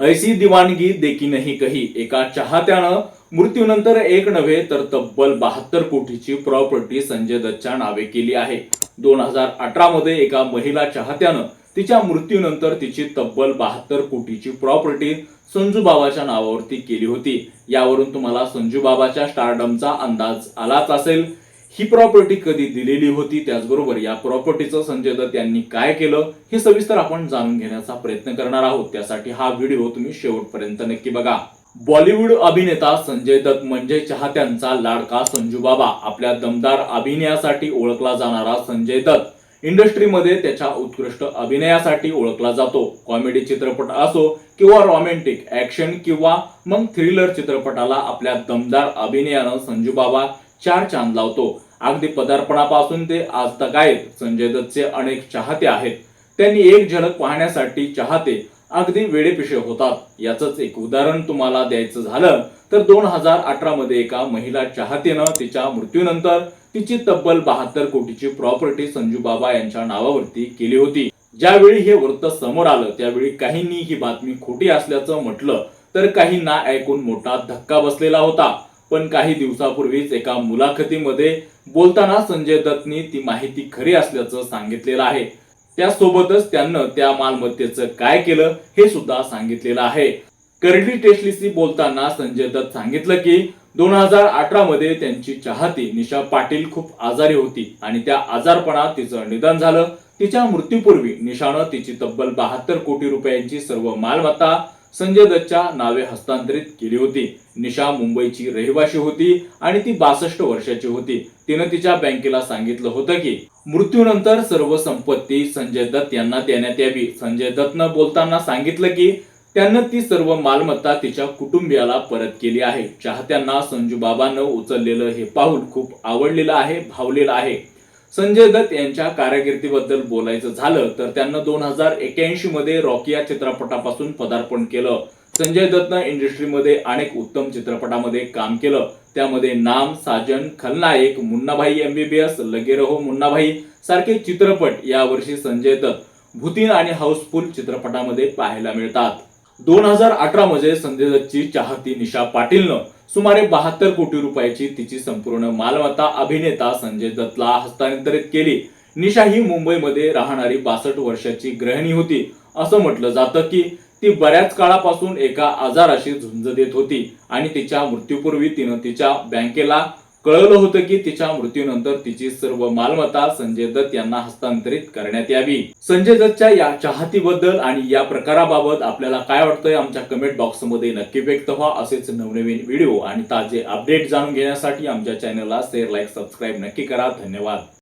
ऐसी दिवाणगी देखीनही कही. एका चाहत्यानं मृत्यूनंतर एक नव्हे तर तब्बल बहात्तर कोटीची प्रॉपर्टी संजय दत्तच्या नावे केली आहे. दोन हजार अठरा मध्ये एका महिला चाहत्यानं तिच्या मृत्यूनंतर तिची तब्बल बहात्तर कोटीची प्रॉपर्टी संजूबाबाच्या नावावरती केली होती. यावरून तुम्हाला संजूबाबाच्या स्टारडमचा अंदाज आलाच असेल. ही प्रॉपर्टी कधी दिलेली होती त्याचबरोबर या प्रॉपर्टीचं संजय दत्त यांनी काय केलं हे सविस्तर आपण जाणून घेण्याचा प्रयत्न करणार आहोत. त्यासाठी हा व्हिडिओ तुम्ही शेवटपर्यंत नक्की बघा. बॉलिवूड अभिनेता संजय दत्त म्हणजे चाहत्यांचा लाडका संजू बाबा. आपल्या दमदार अभिनयासाठी ओळखला जाणारा संजय दत्त इंडस्ट्रीमध्ये त्याच्या उत्कृष्ट अभिनयासाठी ओळखला जातो. कॉमेडी चित्रपट असो किंवा रॉमॅन्टिक ऍक्शन किंवा मग थ्रिलर चित्रपटाला आपल्या दमदार अभिनयानं संजू बाबा चार चांद लावतो. अगदी पदार्पणापासून ते आज तक आहेत संजय दत्तचे अनेक चाहते आहेत. त्यांनी एक झलक पाहण्यासाठी चाहते अगदी वेडेपिशे होतात. याचंच एक उदाहरण तुम्हाला द्यायचं झालं तर दोन हजार अठरा मध्ये एका महिला चाहतेनं तिच्या मृत्यूनंतर तिची तब्बल बहात्तर कोटीची प्रॉपर्टी संजू बाबा यांच्या नावावरती केली होती. ज्यावेळी हे वृत्त समोर आलं त्यावेळी काहींनी ही बातमी खोटी असल्याचं म्हटलं तर काहींना ऐकून मोठा धक्का बसलेला होता. पण काही दिवसापूर्वीच एका मुलाखतीमध्ये बोलताना संजय दत्तनी ती माहिती खरी असल्याचं सांगितलेलं आहे. त्यासोबतच त्यांना त्या मालमत्तेचं काय केलं हे सुद्धा सांगितलेलं आहे. करडी टेस्टलीशी बोलताना संजय दत्त सांगितलं की दोन हजार अठरा मध्ये त्यांची चाहती निशा पाटील खूप आजारी होती आणि त्या आजारपणात तिचं निधन झालं. तिच्या मृत्यूपूर्वी निशानं तिची तब्बल बहात्तर कोटी रुपयांची सर्व मालमत्ता संजय दत्तच्या नावे हस्तांतरित केली होती. निशा मुंबईची रहिवाशी होती आणि ती बासष्ट वर्षाची होती. तिनं तिच्या बँकेला सांगितलं होतं की मृत्यूनंतर सर्व संपत्ती संजय दत्त यांना देण्यात यावी. संजय दत्तनं बोलताना सांगितलं की त्यानं ती सर्व मालमत्ता तिच्या कुटुंबियाला परत केली आहे. चाहत्यांना संजू बाबांनं उचललेलं हे पाऊल खूप आवडलेलं आहे भावलेलं आहे. संजय दत्त यांच्या कारकिर्दीबद्दल बोलायचं झालं तर त्यांना दोन हजार एक्याऐंशी मध्ये रॉकी या चित्रपटापासून पदार्पण केलं. संजय दत्तनं इंडस्ट्रीमध्ये अनेक उत्तम चित्रपटामध्ये काम केलं. त्यामध्ये नाम साजन खलनायक मुन्नाभाई एमबीबीएस लगे रहो मुन्नाभाई सारखे चित्रपट यावर्षी संजय दत्त भूतीन आणि हाऊसफुल चित्रपटामध्ये पाहायला मिळतात. दोन हजार अठरा मध्ये संजय दत्तची चाहती निशा पाटीलनं सुमारे बहात्तर कोटी रुपयाची तिची संपूर्ण मालमत्ता अभिनेता संजय दत्तला हस्तांतरित केली. निशा ही मुंबईमध्ये राहणारी बासष्ट वर्षाची गृहिणी होती. असं म्हटलं जातं की ती बऱ्याच काळापासून एका आजाराशी झुंज देत होती आणि तिच्या मृत्यूपूर्वी तिनं तिच्या बँकेला कळवलं होतं की तिच्या मृत्यूनंतर तिची सर्व मालमत्ता संजय दत्त यांना हस्तांतरित करण्यात यावी. संजय दत्तच्या या चाहतीबद्दल आणि या प्रकाराबाबत आपल्याला काय वाटतंय आमच्या कमेंट बॉक्समध्ये नक्की व्यक्त व्हा. असेच नवनवीन व्हिडिओ आणि ताजे अपडेट जाणून घेण्यासाठी आमच्या चॅनलला शेअर लाईक सबस्क्राईब नक्की करा. धन्यवाद.